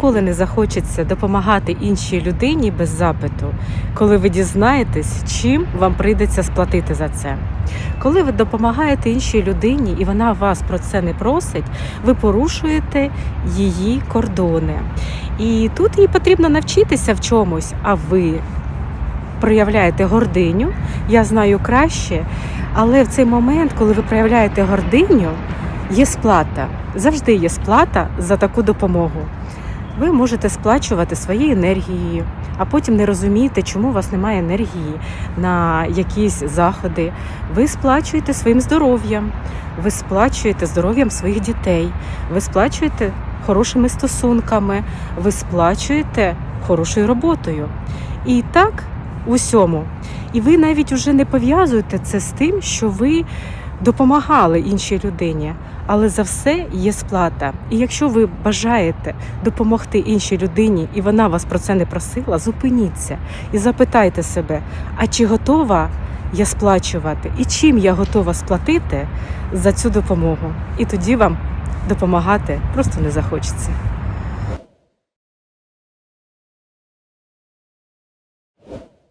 ніколи не захочеться допомагати іншій людині без запиту, коли ви дізнаєтесь, чим вам прийдеться сплатити за це. Коли ви допомагаєте іншій людині і вона вас про це не просить, ви порушуєте її кордони. І тут їй потрібно навчитися в чомусь, а ви проявляєте гординю, я знаю краще, але в цей момент, коли ви проявляєте гординю, є сплата. Завжди є сплата за таку допомогу. Ви можете сплачувати своєю енергією, а потім не розумієте, чому у вас немає енергії на якісь заходи. Ви сплачуєте своїм здоров'ям, ви сплачуєте здоров'ям своїх дітей, ви сплачуєте хорошими стосунками, ви сплачуєте хорошою роботою. І так усьому. І ви навіть уже не пов'язуєте це з тим, що ви допомагали іншій людині. Але за все є сплата. І якщо ви бажаєте допомогти іншій людині, і вона вас про це не просила, зупиніться і запитайте себе, а чи готова я сплачувати, і чим я готова сплатити за цю допомогу? І тоді вам допомагати просто не захочеться.